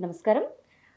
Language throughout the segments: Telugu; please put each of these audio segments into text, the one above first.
నమస్కారం.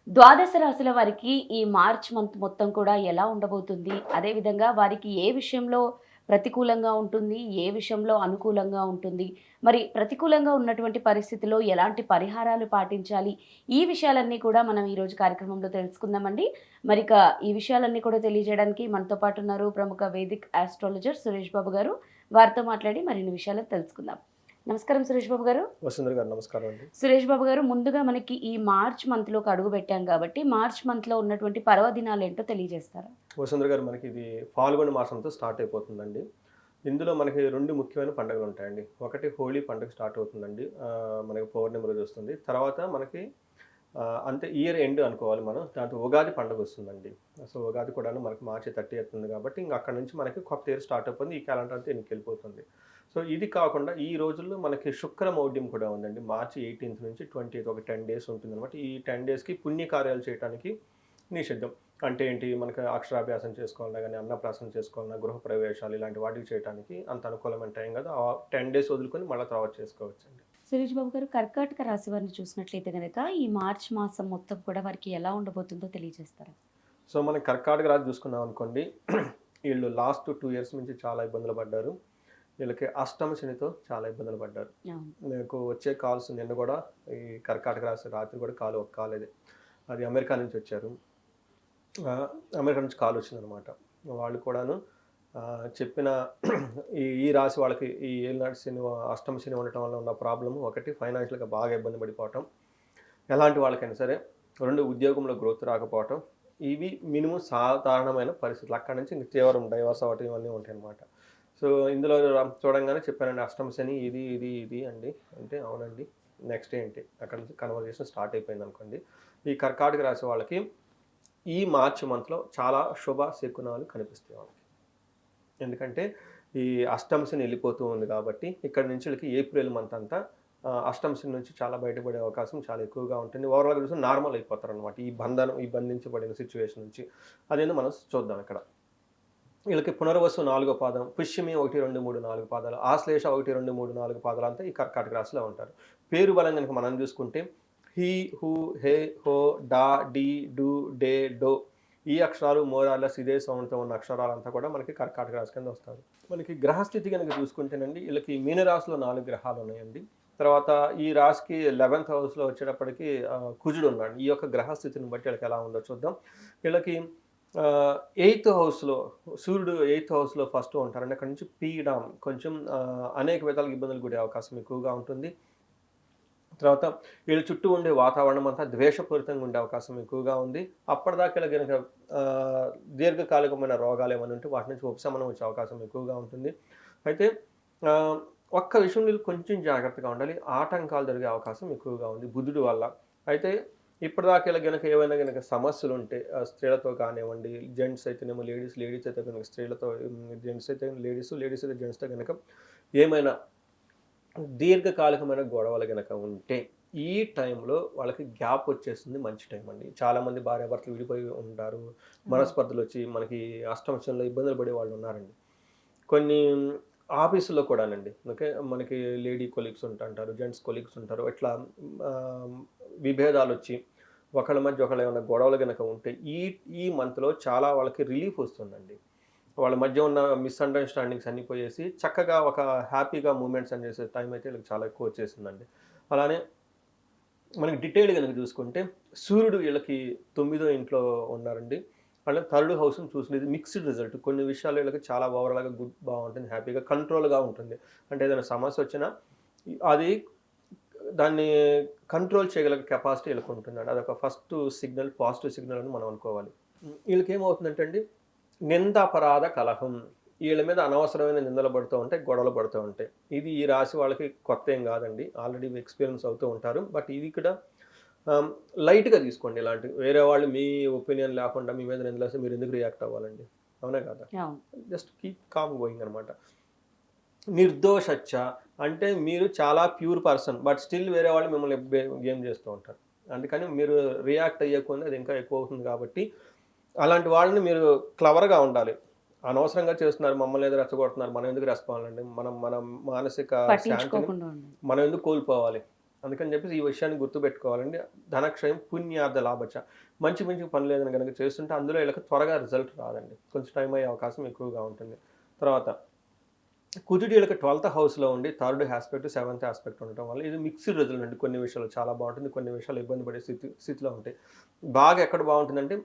ద్వాదశ రాశుల వారికి ఈ మార్చ్ మంత్ మొత్తం కూడా ఎలా ఉండబోతుంది? అదేవిధంగా వారికి ఏ విషయంలో ప్రతికూలంగా ఉంటుంది? ఏ విషయంలో అనుకూలంగా ఉంటుంది? మరి ప్రతికూలంగా ఉన్నటువంటి పరిస్థితిలో ఎలాంటి పరిహారాలు పాటించాలి? ఈ విషయాలన్నీ కూడా మనం ఈరోజు కార్యక్రమంలో తెలుసుకుందామండి. మరి ఇక ఈ విషయాలన్నీ కూడా తెలియజేయడానికి మనతో పాటు ఉన్నారు ప్రముఖ వేదిక్ ఆస్ట్రాలజర్ సురేష్ బాబు గారు. వారితో మాట్లాడి మరిన్ని విషయాలు తెలుసుకుందాం. నమస్కారం సురేష్ బాబు గారు. వసుంధర గారు నమస్కారం అండి. సురేష్ బాబు గారు ముందుగా మనకి ఈ మార్చ్ మంత్లోకి అడుగు పెట్టాం కాబట్టి మార్చ్ మంత్లో ఉన్నటువంటి పర్వదినాలు ఏంటో తెలియజేస్తారా? వసుంధర గారు మనకి ఇది ఫాల్గొన మాసంతో స్టార్ట్ అయిపోతుందండి. ఇందులో మనకి రెండు ముఖ్యమైన పండుగలు ఉంటాయండి. ఒకటి హోలీ పండుగ స్టార్ట్ అవుతుందండి. మనకి పౌర్ణమి రోజు వస్తుంది. తర్వాత మనకి అంతే ఇయర్ ఎండ్ అనుకోవాలి మనం. దాంతో ఉగాది పండుగ వస్తుందండి. సో ఉగాది కూడా మనకి మార్చి థర్టీ అవుతుంది కాబట్టి ఇంకా అక్కడ నుంచి మనకి కొత్త ఇయర్ స్టార్ట్ అయిపోతుంది. ఈ క్యాలెండర్ అంతా ఎన్నికి వెళ్ళిపోతుంది. సో ఇది కాకుండా ఈ రోజుల్లో మనకి శుక్ర మౌఢ్యం కూడా ఉందండి. మార్చి ఎయిటీన్త్ నుంచి ట్వంటీ ఒక టెన్ డేస్ ఉంటుంది అనమాట ఈ టెన్ డేస్కి పుణ్యకార్యాలు చేయడానికి నిషిద్ధం. అంటే ఏంటి? మనకి అక్షరాభ్యాసం చేసుకోవాలన్నా కానీ అన్నప్రాసన చేసుకోవాలన్నా గృహ ప్రవేశాలు ఇలాంటి వాటికి చేయడానికి అంత అనుకూలమైన టైం కదా. ఆ టెన్ డేస్ వదులుకొని మళ్ళీ తర్వాత చేసుకోవచ్చు అండి సురేష్ బాబు గారు కర్కాటక రాశి వారిని చూసినట్లయితే కనుక ఈ మార్చ్ మాసం మొత్తం కూడా వారికి ఎలా ఉండబోతుందో తెలియజేస్తారా? సో మనం కర్కాటక రాజు చూసుకున్నాం అనుకోండి వీళ్ళు లాస్ట్ టూ ఇయర్స్ నుంచి చాలా ఇబ్బందులు పడ్డారు. వీళ్ళకి అష్టమ శనితో చాలా ఇబ్బందులు పడ్డారు. నాకు వచ్చే కాల్స్ నిన్న కూడా ఈ కర్కాటక రాశి రాత్రి కూడా కాల్ ఒక కాల్ ఇది అది అమెరికా నుంచి వచ్చారు. అమెరికా నుంచి కాల్ వచ్చిందనమాట వాళ్ళు కూడాను చెప్పిన ఈ ఈ రాశి వాళ్ళకి ఈ ఏళ్ళనాటి శని అష్టమ శని ఉండటం వల్ల ఉన్న ప్రాబ్లమ్ ఒకటి ఫైనాన్షియల్గా బాగా ఇబ్బంది పడిపోవటం. ఎలాంటి వాళ్ళకైనా సరే రెండు ఉద్యోగంలో గ్రోత్ రాకపోవటం. ఇవి మినిమం సాధారణమైన పరిస్థితులు. అక్కడ నుంచి ఇంక తీవ్రం డైవర్స్ అవ్వటం ఇవన్నీ ఉంటాయి అనమాట సో ఇందులో చూడంగానే చెప్పానండి అష్టమ శని ఇది ఇది ఇది అండి. అంటే అవునండి. నెక్స్ట్ ఏంటి? అక్కడ నుంచి కన్వర్జేషన్ స్టార్ట్ అయిపోయింది అనుకోండి. ఈ కర్కాటక రాసే వాళ్ళకి ఈ మార్చి మంత్లో చాలా శుభ శకునాలు కనిపిస్తాయి వాళ్ళకి. ఎందుకంటే ఈ అష్టంశని వెళ్ళిపోతూ ఉంది కాబట్టి ఇక్కడ నుంచి వీళ్ళకి ఏప్రిల్ మంత్ అంతా అష్టంశని నుంచి చాలా బయటపడే అవకాశం చాలా ఎక్కువగా ఉంటుంది. ఓవరాల్గా చూస్తే నార్మల్ అయిపోతారు అనమాట ఈ బంధనం ఈ బంధించబడిన సిచ్యువేషన్ నుంచి. అదేందో మనం చూద్దాం ఇక్కడ. వీళ్ళకి పునర్వసు నాలుగో పాదం పుష్యమి ఒకటి రెండు మూడు నాలుగు పాదాలు ఆశ్లేష ఒకటి రెండు మూడు నాలుగు పాదాలు అంతా ఈ కర్కాటక రాశిలో ఉంటారు. పేరు బలం కనుక మనం చూసుకుంటే హీ హూ హే హో డా డి డు డే డో ఈ అక్షరాలు మోరాలస్ ఇదే సౌండ్తో ఉన్న అక్షరాలంతా కూడా మనకి కర్కాటక రాశి కింద వస్తారు. మనకి గ్రహస్థితి కనుక చూసుకుంటేనండి వీళ్ళకి మీనరాశిలో నాలుగు గ్రహాలు ఉన్నాయండి. తర్వాత ఈ రాశికి లెవెన్త్ హౌస్లో వచ్చేటప్పటికి కుజుడు ఉన్నాడు. ఈ యొక్క గ్రహస్థితిని బట్టి వీళ్ళకి ఎలా ఉందో చూద్దాం. వీళ్ళకి ఎయిత్ హౌస్లో సూర్యుడు ఎయిత్ హౌస్లో ఫస్ట్ ఉంటారండి. అక్కడ నుంచి పీడాం కొంచెం అనేక విధాలుగా ఇబ్బందులు కూడే అవకాశం ఎక్కువగా ఉంటుంది. తర్వాత వీళ్ళ చుట్టూ ఉండే వాతావరణం అంతా ద్వేషపూరితంగా ఉండే అవకాశం ఎక్కువగా ఉంది. అప్పటిదాకా కనుక దీర్ఘకాలికమైన రోగాలు ఏమైనా ఉంటే వాటి నుంచి ఉపశమనం వచ్చే అవకాశం ఎక్కువగా ఉంటుంది. అయితే ఒక్క విషయం కొంచెం జాగ్రత్తగా ఉండాలి. ఆటంకాలు జరిగే అవకాశం ఎక్కువగా ఉంది బుద్ధుడి వల్ల. అయితే ఇప్పటిదాకా ఇలా కనుక ఏవైనా కనుక సమస్యలు ఉంటే ఆ, స్త్రీలతో కానివ్వండి జెంట్స్ అయితేనేమో లేడీస్ లేడీస్ అయితే కనుక స్త్రీలతో జెంట్స్ అయితే లేడీస్ లేడీస్ అయితే జెంట్స్తో కనుక ఏమైనా దీర్ఘకాలికమైన గొడవలు కనుక ఉంటే ఈ టైంలో వాళ్ళకి గ్యాప్ వచ్చేస్తుంది మంచి టైం అండి. చాలామంది భార్యాభర్తలు విడిపోయి ఉంటారు. మనస్పర్ధలు వచ్చి మనకి అష్టమశంలో ఇబ్బందులు పడే వాళ్ళు ఉన్నారండి. కొన్ని ఆఫీసుల్లో కూడానండి ఓకే మనకి లేడీ కొలీగ్స్ ఉంటారు జెంట్స్ కొలీగ్స్ ఉంటారు. ఇట్లా విభేదాలు వచ్చి ఒకళ్ళ మధ్య ఒకళ్ళు ఏమైనా గొడవలు కనుక ఉంటే ఈ ఈ మంత్లో చాలా వాళ్ళకి రిలీఫ్ వస్తుందండి. వాళ్ళ మధ్య ఉన్న మిస్అండర్స్టాండింగ్స్ అన్నీ పోయేసి చక్కగా ఒక హ్యాపీగా మూమెంట్స్ అని చేసే టైం అయితే వీళ్ళకి చాలా ఎక్కువ వచ్చేసిందండి. అలానే మనకి డీటెయిల్ కనుక చూసుకుంటే సూర్యుడు వీళ్ళకి తొమ్మిదో ఇంట్లో ఉన్నారండి. అంటే థర్డ్ హౌస్ని చూసినది మిక్స్డ్ రిజల్ట్. కొన్ని విషయాలు వీళ్ళకి చాలా ఓవరాల్గా గుడ్ బాగుంటుంది హ్యాపీగా కంట్రోల్గా ఉంటుంది. అంటే ఏదైనా సమస్య వచ్చినా అది దాన్ని కంట్రోల్ చేయగల కెపాసిటీ వీళ్ళకి ఉంటుందండి అదొక ఫస్ట్ సిగ్నల్ పాజిటివ్ సిగ్నల్ అని మనం అనుకోవాలి. వీళ్ళకి ఏమవుతుందంటే అండి నిందాపరాధ కలహం. వీళ్ళ మీద అనవసరమైన నిందలు పడుతూ ఉంటాయి గొడవలు పడుతూ ఉంటాయి. ఇది ఈ రాశి వాళ్ళకి కొత్త ఏం కాదండి. ఆల్రెడీ ఎక్స్పీరియన్స్ అవుతూ ఉంటారు. బట్ ఇది కూడా లైట్గా తీసుకోండి ఇలాంటి. వేరే వాళ్ళు మీ ఒపీనియన్ లేకుండా మీ మీద నిందలు వేస్తే మీరు ఎందుకు రియాక్ట్ అవ్వాలండి? అవునా కదా? జస్ట్ కీప్ కామ్ గోయింగ్ అనమాట నిర్దోషచ్చ అంటే మీరు చాలా ప్యూర్ పర్సన్ బట్ స్టిల్ వేరే వాళ్ళు మిమ్మల్ని గేమ్ చేస్తూ ఉంటారు. అందుకని మీరు రియాక్ట్ అయ్యకుండా అది ఇంకా ఎక్కువ అవుతుంది కాబట్టి అలాంటి వాళ్ళని మీరు క్లవర్గా ఉండాలి. అనవసరంగా చేస్తున్నారు మమ్మల్ని ఏదో రెచ్చగొడుతున్నారు మనం ఎందుకు రెస్పాండ్ అండి? మనం మన మానసిక శాంతిని మనం ఎందుకు కోల్పోవాలి? అందుకని చెప్పేసి ఈ విషయాన్ని గుర్తుపెట్టుకోవాలండి. ధనక్షయం పుణ్యార్థ లాభచ మంచి మంచి పనులు ఏదైనా కనుక చేస్తుంటే అందులో వీళ్ళకి త్వరగా రిజల్ట్ రాదండి. కొంచెం టైం అయ్యే అవకాశం ఎక్కువగా ఉంటుంది. తర్వాత కుజుడు వీళ్ళకి ట్వెల్త్ హౌస్లో ఉండి థర్డ్ ఆస్పెక్ట్ సెవెంత్ ఆస్పెక్ట్ ఉండటం వల్ల ఇది మిక్స్డ్ రిజల్ట్ అండి. కొన్ని విషయాలు చాలా బాగుంటుంది కొన్ని విషయాలు ఇబ్బంది పడే స్థితి స్థితిలో ఉంటాయి. బాగా ఎక్కడ బాగుంటుందంటే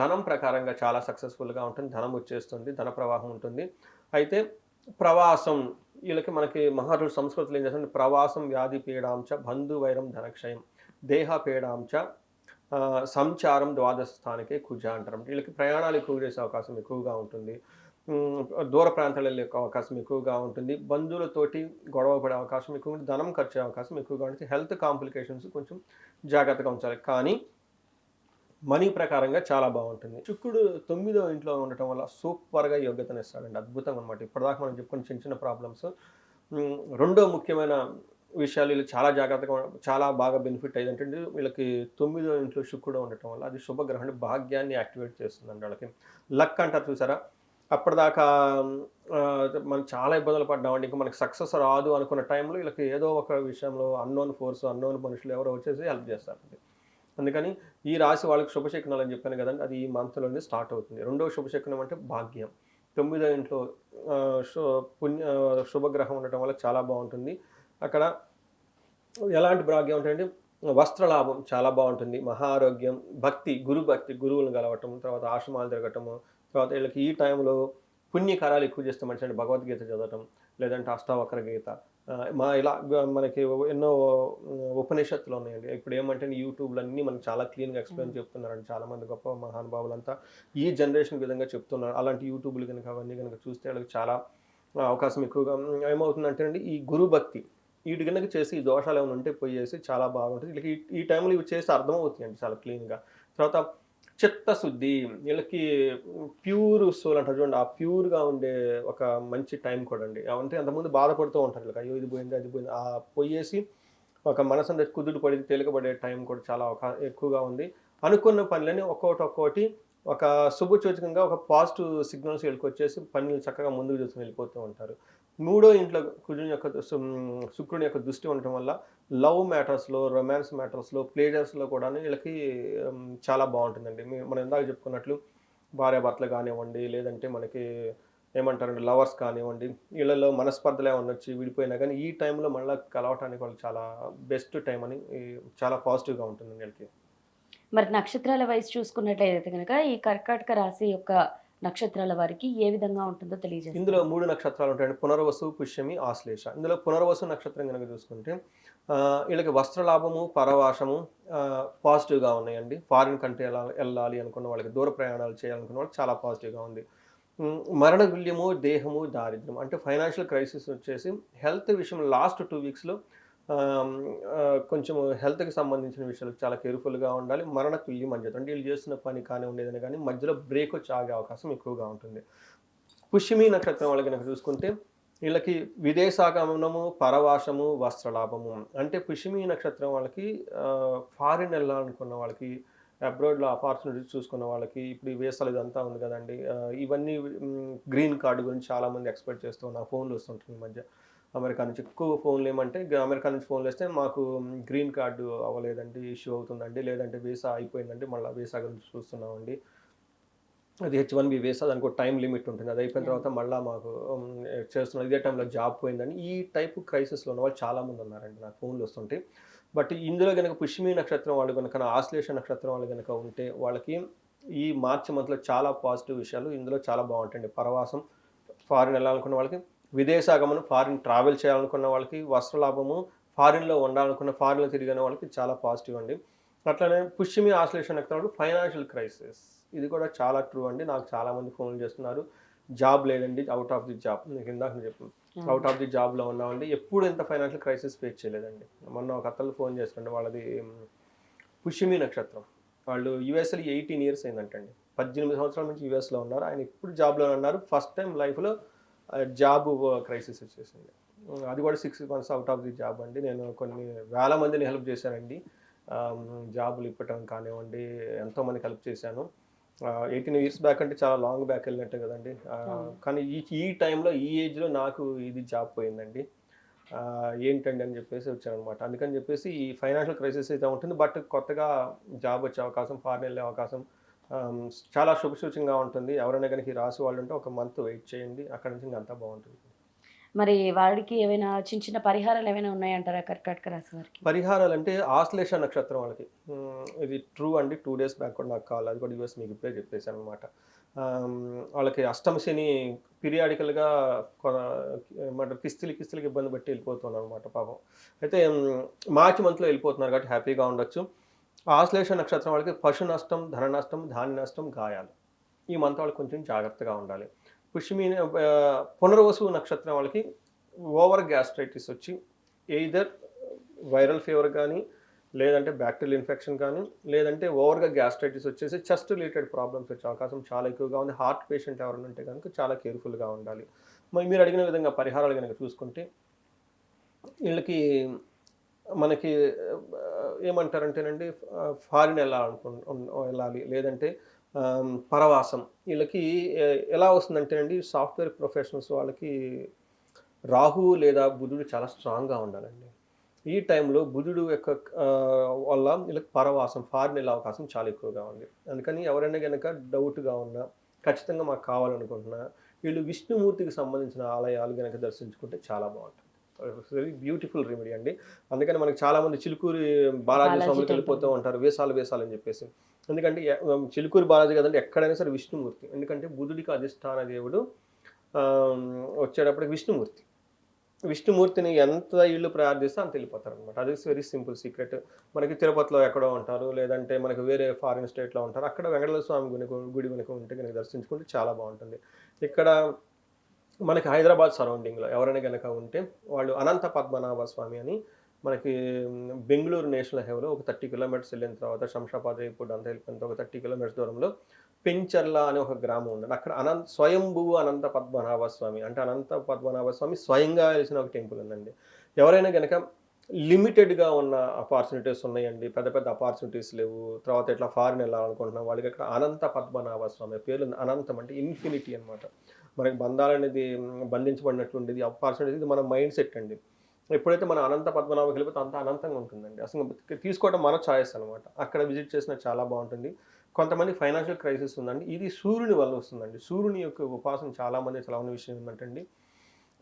ధనం ప్రకారంగా చాలా సక్సెస్ఫుల్గా ఉంటుంది. ధనం వచ్చేస్తుంది ధన ప్రవాహం ఉంటుంది. అయితే ప్రవాసం వీళ్ళకి మనకి మహారుడు సంస్కృతిలో ఏం చేస్తుంది ప్రవాసం వ్యాధి పీడాంశ బంధు వైరం ధనక్షయం దేహ పీడాంశ సంచారం ద్వాదశ స్థానికే కుజ అంటారు వీళ్ళకి ప్రయాణాలు ఎక్కువ చేసే అవకాశం ఎక్కువగా ఉంటుంది. దూర ప్రాంతాలు వెళ్ళే అవకాశం ఎక్కువగా ఉంటుంది. బంధువులతోటి గొడవ పడే అవకాశం ఎక్కువ ఉంటుంది. ధనం ఖర్చు అవకాశం ఎక్కువగా ఉంటుంది. హెల్త్ కాంప్లికేషన్స్ కొంచెం జాగ్రత్తగా ఉంచాలి. కానీ మనీ ప్రకారంగా చాలా బాగుంటుంది. శుక్రుడు తొమ్మిదో ఇంట్లో ఉండటం వల్ల సూపర్గా యోగ్యతను ఇస్తాడండి. అద్భుతంగా అనమాట ఇప్పటిదాకా మనం చెప్పుకున్న చిన్న చిన్న ప్రాబ్లమ్స్ రెండో ముఖ్యమైన విషయాలు వీళ్ళు చాలా జాగ్రత్తగా చాలా బాగా బెనిఫిట్ అయ్యింది అంటే వీళ్ళకి తొమ్మిదో ఇంట్లో శుక్రుడు ఉండటం వల్ల అది శుభగ్రహం భాగ్యాన్ని యాక్టివేట్ చేస్తుందండి వాళ్ళకి. లక్ అంటారు చూసారా? అప్పటిదాకా మనం చాలా ఇబ్బందులు పడ్డామండి. ఇంకా మనకి సక్సెస్ రాదు అనుకున్న టైంలో వీళ్ళకి ఏదో ఒక విషయంలో అన్నోన్ ఫోర్స్ అన్నోన్ మనుషులు ఎవరో వచ్చేసి హెల్ప్ చేస్తారు అందుకని ఈ రాశి వాళ్ళకి శుభశకునాలు అని చెప్పాను కదండి అది ఈ మంత్లోనే స్టార్ట్ అవుతుంది. రెండవ శుభశకునం అంటే భాగ్యం. తొమ్మిదో ఇంట్లో పుణ్య శుభగ్రహం ఉండటం వల్ల చాలా బాగుంటుంది. అక్కడ ఎలాంటి భాగ్యం ఉంటాయంటే వస్త్రలాభం చాలా బాగుంటుంది. మహారోగ్యం భక్తి గురు భక్తి గురువులను కలవటం తర్వాత ఆశ్రమాలు తిరగటము తర్వాత వీళ్ళకి ఈ టైంలో పుణ్యకారాలు ఎక్కువ చేస్తే మంచి అంటే భగవద్గీత చదవటం లేదంటే అష్టావక్ర గీత. మా ఇలా మనకి ఎన్నో ఉపనిషత్తులు ఉన్నాయండి. ఇప్పుడు ఏమంటే యూట్యూబ్లో అన్నీ మనకి చాలా క్లీన్గా ఎక్స్ప్లెయిన్ చెప్తున్నారండి చాలా మంది గొప్ప మహానుభావులంతా. ఈ జనరేషన్ విధంగా చెప్తున్నారు. అలాంటి యూట్యూబ్లు కనుక అవన్నీ కనుక చూస్తే వాళ్ళకి చాలా అవకాశం ఎక్కువగా ఏమవుతుందంటే అండి ఈ గురు భక్తి వీటి కనుక చేసి ఈ దోషాలు ఏమైనా ఉంటే పోయేసి చాలా బాగుంటుంది. వీళ్ళకి ఈ- ఈ టైంలో ఇవి చేస్తే అర్థమవుతాయండి చాలా క్లీన్గా. తర్వాత చిత్తశుద్ధి వీళ్ళకి ప్యూర్ సోల్ అంటారు చూడండి ఆ ప్యూర్గా ఉండే ఒక మంచి టైం కూడా అండి అంటే అంతకుముందు బాధపడుతూ ఉంటారు వీళ్ళకి అయ్యో ఇది పోయింది అది పోయింది ఆ పోయేసి ఒక మనసు అంటే కుదుడు పడి తేలికపడే టైం కూడా చాలా ఒక ఎక్కువగా ఉంది. అనుకున్న పనులని ఒక్కొక్కటి ఒక్కొక్కటి ఒక శుభసూచకంగా ఒక పాజిటివ్ సిగ్నల్స్ వీళ్ళకి వచ్చేసి పనులు చక్కగా ముందుకు చూసుకుని వెళ్ళిపోతూ ఉంటారు. మూడో ఇంట్లో కుజుని యొక్క శుక్రుని యొక్క దృష్టి ఉండటం వల్ల లవ్ మ్యాటర్స్లో రొమాన్స్ మ్యాటర్స్లో ప్లేజర్స్లో కూడా వీళ్ళకి చాలా బాగుంటుందండి. మనం ఇందాక చెప్పుకున్నట్లు భార్యాభర్తలు కానివ్వండి లేదంటే మనకి ఏమంటారండి లవర్స్ కానివ్వండి వీళ్ళలో మనస్పర్ధలు ఉండొచ్చు వచ్చి విడిపోయినా కానీ ఈ టైంలో మళ్ళీ కలవటానికి వాళ్ళు చాలా బెస్ట్ టైం అని చాలా పాజిటివ్గా ఉంటుంది వీళ్ళకి. మరి నక్షత్రాల వయసు చూసుకున్నట్లయితే కనుక ఈ కర్కాటక రాశి యొక్క నక్షత్రాల వారికి ఏ విధంగా ఉంటుందో తెలియజేస్తుంది ఇందులో మూడు నక్షత్రాలు ఉంటాయండి. పునర్వసు పుష్యమి ఆశ్లేష. ఇందులో పునర్వసు నక్షత్రం కనుక చూసుకుంటే వీళ్ళకి వస్త్రలాభము పరవాసము పాజిటివ్గా ఉన్నాయండి. ఫారిన్ కంట్రీ ఎలా వెళ్ళాలి అనుకున్న వాళ్ళకి దూర ప్రయాణాలు చేయాలనుకున్న వాళ్ళకి చాలా పాజిటివ్గా ఉంది. మరణ గుల్యము దేహము దారిద్ర్యం. అంటే ఫైనాన్షియల్ క్రైసిస్ వచ్చేసి హెల్త్ విషయం లాస్ట్ టూ వీక్స్లో కొంచెం హెల్త్కి సంబంధించిన విషయాలు చాలా కేర్ఫుల్గా ఉండాలి. మరణ తుల్యం మంచిది అంటే వీళ్ళు చేస్తున్న పని కానీ ఉండేదని కానీ మధ్యలో బ్రేక్ వచ్చి ఆగే అవకాశం ఎక్కువగా ఉంటుంది. పుష్యమి నక్షత్రం వాళ్ళకి కనుక చూసుకుంటే వీళ్ళకి విదేశాగమనము పరవాసము వస్త్రలాభము. అంటే పుష్యమి నక్షత్రం వాళ్ళకి ఫారిన్ వెళ్ళాలనుకున్న వాళ్ళకి అబ్రాడ్లో ఆపర్చునిటీస్ చూసుకున్న వాళ్ళకి ఇప్పుడు ఈ వేసాలు ఇదంతా ఉంది కదండి. ఇవన్నీ గ్రీన్ కార్డు గురించి చాలామంది ఎక్స్పెక్ట్ చేస్తూ ఉన్నారు. ఫోన్లు వస్తుంటుంది ఈ మధ్య. అమెరికా నుంచి. ఎక్కువ ఫోన్లు ఏమంటే అమెరికా నుంచి ఫోన్లు వస్తే మాకు గ్రీన్ కార్డు అవ్వలేదండి ఇష్యూ అవుతుందండి. లేదంటే వీసా అయిపోయిందండి మళ్ళీ వీసా గురించి చూస్తున్నామండి. అది హెచ్ వన్ బి వేసా దానికి ఒక టైం లిమిట్ ఉంటుంది. అది అయిపోయిన తర్వాత మళ్ళీ మాకు చేస్తున్నారు ఇదే టైంలో జాబ్ పోయిందని ఈ టైపు క్రైసిస్లో ఉన్న వాళ్ళు చాలామంది ఉన్నారండి నాకు ఫోన్లు వస్తుంటాయి బట్ ఇందులో కనుక పుష్మి నక్షత్రం వాళ్ళు కనుక ఆశ్లేష నక్షత్రం వాళ్ళు కనుక ఉంటే వాళ్ళకి ఈ మార్చి మంత్లో చాలా పాజిటివ్ విషయాలు ఇందులో చాలా బాగుంటాయండి. పరవాసం ఫారిన్ వెళ్ళాలనుకున్న వాళ్ళకి విదేశాగమనం ఫారిన్ ట్రావెల్ చేయాలనుకున్న వాళ్ళకి వస్త్రలాభము ఫారిన్లో ఉండాలనుకున్న ఫారిన్లో తిరిగిన వాళ్ళకి చాలా పాజిటివ్ అండి. అట్లనే పుష్యమి ఆశ్లేష నక్షత్రం ఫైనాన్షియల్ క్రైసిస్. ఇది కూడా చాలా ట్రూ అండి. నాకు చాలా మంది ఫోన్ చేస్తున్నారు. జాబ్ లేదండి. Out of the job. నీకు ఇందాక చెప్పాను. అవుట్ ఆఫ్ ది జాబ్లో ఉన్నామండి. ఎప్పుడు ఇంత ఫైనాన్షియల్ క్రైసిస్ ఫేస్ చేయలేదండి. మొన్న ఒక అత్తలు ఫోన్ చేస్తుండే వాళ్ళది పుష్యమి నక్షత్రం. వాళ్ళు యూఎస్లో ఎయిటీన్ ఇయర్స్ అయిందంటండి. పద్దెనిమిది సంవత్సరాల నుంచి యూఎస్లో ఉన్నారు. ఆయన ఇప్పుడు జాబ్లో ఉన్నారు. ఫస్ట్ టైం లైఫ్లో జాబ్ క్రైసిస్ వచ్చేసింది. అది కూడా six months out of the job అండి. నేను కొన్ని వేల మందిని హెల్ప్ చేశానండి. జాబులు ఇప్పటం కానివ్వండి ఎంతోమందికి హెల్ప్ చేశాను. ఎయిటీన్ ఇయర్స్ బ్యాక్ అంటే చాలా లాంగ్ బ్యాక్ వెళ్ళినట్టు కదండి. కానీ ఈ ఈ టైంలో ఈ ఏజ్లో నాకు ఇది జాబ్ పోయిందండి. ఏంటండి అని చెప్పేసి వచ్చాను అనమాట అందుకని చెప్పేసి ఈ ఫైనాన్షియల్ క్రైసిస్ అయితే ఉంటుంది. బట్ కొత్తగా జాబ్ వచ్చే అవకాశం ఫారెన్ వెళ్ళే అవకాశం చాలా శుభసూచంగా ఉంటుంది. ఎవరైనా కనుక రాసి వాళ్ళు ఉంటే ఒక మంత్ వెయిట్ చేయండి. అక్కడ నుంచి అంతా బాగుంటుంది. మరి వాడికి ఏమైనా చిన్న చిన్న పరిహారాలు ఏమైనా ఉన్నాయంటారా కర్కాటక రాశి వారికి? పరిహారాలు అంటే ఆశ్లేష నక్షత్రం వాళ్ళకి. ఇది ట్రూ అండి. టూ డేస్ బ్యాక్ కూడా నాకు కావాలి. అది కూడా యూఎస్ మీకు ఇప్పుడే చెప్పేశాను అనమాట వాళ్ళకి అష్టమ శని పీరియాడికల్గా ఏమంటారు కిస్తులు కిస్తులకి ఇబ్బంది పెట్టి వెళ్ళిపోతున్నారు అనమాట పాపం. అయితే మార్చి మంత్లో వెళ్ళిపోతున్నారు కాబట్టి హ్యాపీగా ఉండొచ్చు. ఆశ్లేష నక్షత్రం వాళ్ళకి పశు నష్టం ధన నష్టం ధాన్య నష్టం గాయాలు. ఈ మంత్ వాళ్ళకి కొంచెం జాగ్రత్తగా ఉండాలి. పుష్మి పునర్వసు నక్షత్రం వాళ్ళకి ఓవర్ గ్యాస్ట్రైటిస్ వచ్చి ఎయిదర్ వైరల్ ఫీవర్ కానీ లేదంటే బ్యాక్టీరియల్ ఇన్ఫెక్షన్ కానీ లేదంటే ఓవర్గా గ్యాస్ట్రైటిస్ వచ్చేసి చెస్ట్ రిలేటెడ్ ప్రాబ్లమ్స్ వచ్చే అవకాశం చాలా ఎక్కువగా ఉంది. హార్ట్ పేషెంట్ ఎవరైనా ఉంటే కనుక చాలా కేర్ఫుల్గా ఉండాలి. మరి మీరు అడిగిన విధంగా పరిహారాలు కనుక చూసుకుంటే వీళ్ళకి మనకి ఏమంటారంటేనండి ఫారిన్ వెళ్ళాలనుకు వెళ్ళాలి? లేదంటే పరవాసం. వీళ్ళకి ఎలా వస్తుందంటేనండి సాఫ్ట్వేర్ ప్రొఫెషనల్స్ వాళ్ళకి రాహు లేదా బుధుడు చాలా స్ట్రాంగ్గా ఉండాలండి. ఈ టైంలో బుధుడు యొక్క వల్ల వీళ్ళకి పరవాసం ఫారిన్ వెళ్ళే అవకాశం చాలా ఎక్కువగా ఉంది. అందుకని ఎవరైనా కనుక డౌట్గా ఉన్నా ఖచ్చితంగా మాకు కావాలనుకుంటున్నా వీళ్ళు విష్ణుమూర్తికి సంబంధించిన ఆలయాలు కనుక దర్శించుకుంటే చాలా బాగుంటుంది. వెరీ బ్యూటిఫుల్ రెమెడీ అండి. అందుకని మనకి చాలా మంది చిలుకూరి బాలాజీ స్వామికి. వెళ్ళిపోతూ ఉంటారు వేసాలు వేసాలు అని చెప్పేసి. ఎందుకంటే చిలుకూరి బాలాజీ కదంటే ఎక్కడైనా సరే విష్ణుమూర్తి. ఎందుకంటే బుధుడికి అధిష్టాన దేవుడు వచ్చేటప్పటికి విష్ణుమూర్తి. విష్ణుమూర్తిని ఎంత ఇల్లు ప్రార్థిస్తే అంత వెళ్ళిపోతారు అనమాట అది వెరీ సింపుల్ సీక్రెట్ మనకి తిరుపతిలో ఎక్కడో ఉంటారు లేదంటే మనకి వేరే ఫారిన్ స్టేట్లో ఉంటారు. అక్కడ వెంకటేశ్వర స్వామి గుడి గుడి వెనుక ఉంటే కనుక దర్శించుకుంటే చాలా బాగుంటుంది. ఇక్కడ మనకి హైదరాబాద్ సరౌండింగ్లో ఎవరైనా కనుక ఉంటే వాళ్ళు అనంత పద్మనాభ స్వామి అని మనకి బెంగళూరు నేషనల్ హైవేలో ఒక థర్టీ కిలోమీటర్స్ వెళ్ళిన తర్వాత శంషాబాద్ ఇప్పుడు అంతా వెళ్ళిపోయిన తర్వాత ఒక థర్టీ కిలోమీటర్స్ దూరంలో పెంచర్ల అనే ఒక గ్రామం ఉంది అక్కడ అనంత స్వయంభువు అనంత పద్మనాభ స్వామి అంటే అనంత పద్మనాభ స్వామి స్వయంగా వెలిసిన ఒక టెంపుల్ ఉందండి. ఎవరైనా కనుక లిమిటెడ్గా ఉన్న ఆపర్చునిటీస్ ఉన్నాయండి పెద్ద పెద్ద ఆపర్చునిటీస్ లేవు తర్వాత ఇట్లా ఫారిన్ వెళ్ళాలనుకుంటున్నాం వాళ్ళకి అక్కడ అనంత పద్మనాభ స్వామి పేరు అనంతం అంటే ఇన్ఫినిటీ అనమాట మనకి బంధాలు అనేది మ్, బంధించబడినట్టు ఇది మన మైండ్ సెట్ అండి. ఎప్పుడైతే మన అనంత పద్మనాభ వెళ్ళిపోతే అంత అనంతంగా ఉంటుందండి. అసలు తీసుకోవడం మన ఛాయిస్ అనమాట అక్కడ విజిట్ చేసిన చాలా బాగుంటుంది. కొంతమంది ఫైనాన్షియల్ క్రైసిస్ ఉందండి. ఇది సూర్యుని వల్ల వస్తుందండి. సూర్యుని యొక్క ఉపాసన చాలా ఉన్న చలవని విషయం ఏంటంటే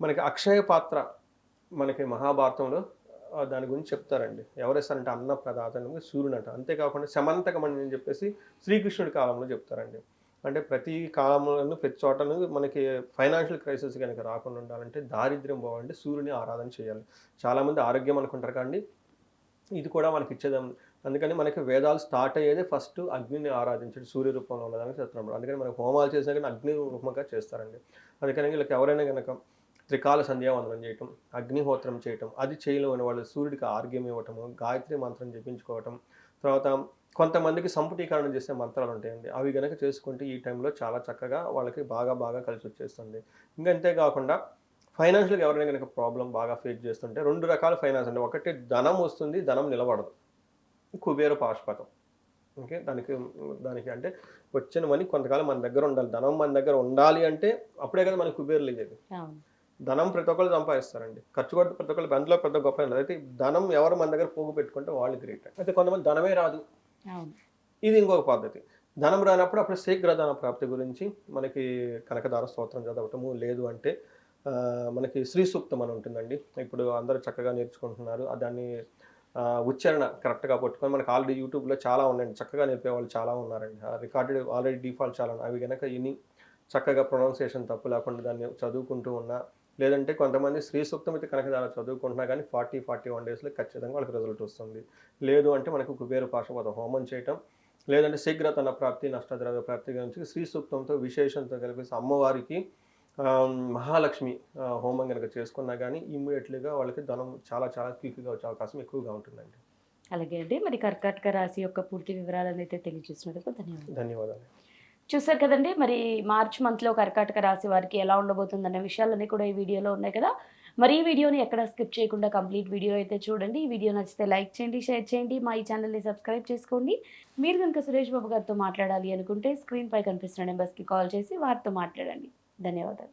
మనకి అక్షయ పాత్ర మనకి మహాభారతంలో దాని గురించి చెప్తారండి. ఎవరేస్తారంటే అన్న ప్రదాత అని సూర్యుని అంట అంతేకాకుండా శమంతకమణి అని చెప్పేసి శ్రీకృష్ణుడి కాలంలో చెప్తారండి. అంటే ప్రతి కాలంలోనూ ప్రతి చోటను మనకి ఫైనాన్షియల్ క్రైసిస్ కనుక రాకుండా ఉండాలంటే దారిద్ర్యం పోవాలంటే సూర్యుని ఆరాధన చేయాలి. చాలామంది ఆరోగ్యం అనుకుంటారు కానీ ఇది కూడా మనకి ఇచ్చేదాం అందుకని మనకి వేదాలు స్టార్ట్ అయ్యేది ఫస్ట్ అగ్నిని ఆరాధించడం సూర్య రూపంలో ఉన్నదానికి చెప్తున్నాం అందుకని మనకి హోమాలు చేసినా కానీ అగ్ని రూపంగా చేస్తారండి. అందుకని వీళ్ళకి ఎవరైనా కనుక త్రికాల సంధ్యావందనం చేయటం అగ్నిహోత్రం చేయటం అది చేయలేని వాళ్ళు సూర్యుడికి ఆర్గ్యం ఇవ్వటము గాయత్రి మంత్రం జపించుకోవటం తర్వాత కొంతమందికి సంపుటీకరణ చేసే మంత్రాలు ఉంటాయండి. అవి కనుక చేసుకుంటే ఈ టైంలో చాలా చక్కగా వాళ్ళకి బాగా బాగా కలిసి వచ్చేస్తుంది. ఇంకా అంతేకాకుండా ఫైనాన్షియల్గా ఎవరైనా కనుక ప్రాబ్లం బాగా ఫేస్ చేస్తుంటే రెండు రకాల ఫైనాన్స్ అంటే ఒకటి ధనం వస్తుంది ధనం నిలబడదు. కుబేర పాష్పతం ఓకే దానికి దానికి అంటే వచ్చిన మనీ కొంతకాలం మన దగ్గర ఉండాలి. ధనం మన దగ్గర ఉండాలి అంటే అప్పుడే కదా మనకి కుబేరు లేదు అవును. ధనం ప్రతి ఒక్కరు సంపాదిస్తారండి. ఖర్చు కూడా ప్రతి ఒక్కరు అందులో పెద్ద గొప్ప. అయితే ధనం ఎవరు మన దగ్గర పోగు పెట్టుకుంటే వాళ్ళు గ్రేట్ అయితే కొంతమంది ధనమే రాదు. ఇది ఇంకొక పద్ధతి. ధనం రానప్పుడు అప్పుడు శీఘ్ర ధన ప్రాప్తి గురించి మనకి కనకదార స్తోత్రం చదవటము లేదు అంటే మనకి శ్రీ సూక్తం అని ఉంటుందండి. ఇప్పుడు అందరూ చక్కగా నేర్చుకుంటున్నారు. దాన్ని ఉచ్చారణ కరెక్ట్గా పట్టుకొని మనకి ఆల్రెడీ యూట్యూబ్లో చాలా ఉన్నాయండి. చక్కగా నేర్పే వాళ్ళు చాలా ఉన్నారండి. రికార్డెడ్ ఆల్రెడీ డిఫాల్ట్ చాలా ఉన్నాయి. అవి కనుక ఇని చక్కగా ప్రొనౌన్సియేషన్ తప్పు లేకుండా దాన్ని చదువుకుంటూ ఉన్నా లేదంటే కొంతమంది శ్రీ సూక్తం అయితే కనకదార చదువుకుంటున్నా కానీ ఫార్టీ ఫార్టీ వన్ డేస్లో ఖచ్చితంగా వాళ్ళకి రిజల్ట్ వస్తుంది. లేదు అంటే మనకు కుబేర పాశుపత హోమం చేయటం లేదంటే శీఘ్రతన ప్రాప్తి నష్టద్రవ్య ప్రాప్తి గురించి శ్రీ సూక్తంతో విశేషంతో కలిపేసి అమ్మవారికి మహాలక్ష్మి హోమం కనుక చేసుకున్నా కానీ ఇమ్మీడియట్లీగా వాళ్ళకి ధనం చాలా చాలా క్విక్గా వచ్చే అవకాశం ఎక్కువగా ఉంటుందండి. అలాగే అండి. మరి కర్కాటక రాశి యొక్క పూర్తి వివరాలను అయితే తెలియజేసినందుకు ధన్యవాదాలు. ధన్యవాదాలు. చూసారు కదండి? మరి మార్చ్ మంత్లో కర్కాటక రాశి వారికి ఎలా ఉండబోతుందన్న విషయాలన్నీ కూడా ఈ వీడియోలో ఉన్నాయి కదా? మరి ఈ వీడియోని ఎక్కడ స్కిప్ చేయకుండా కంప్లీట్ వీడియో అయితే చూడండి. ఈ వీడియో నచ్చితే లైక్ చేయండి షేర్ చేయండి. మా ఈ ఛానల్ని సబ్స్క్రైబ్ చేసుకోండి. మీరు కనుక సురేష్ బాబు గారితో మాట్లాడాలి అనుకుంటే స్క్రీన్ పై కనిపిస్తున్న నెంబర్స్కి కాల్ చేసి వారితో మాట్లాడండి. ధన్యవాదాలు.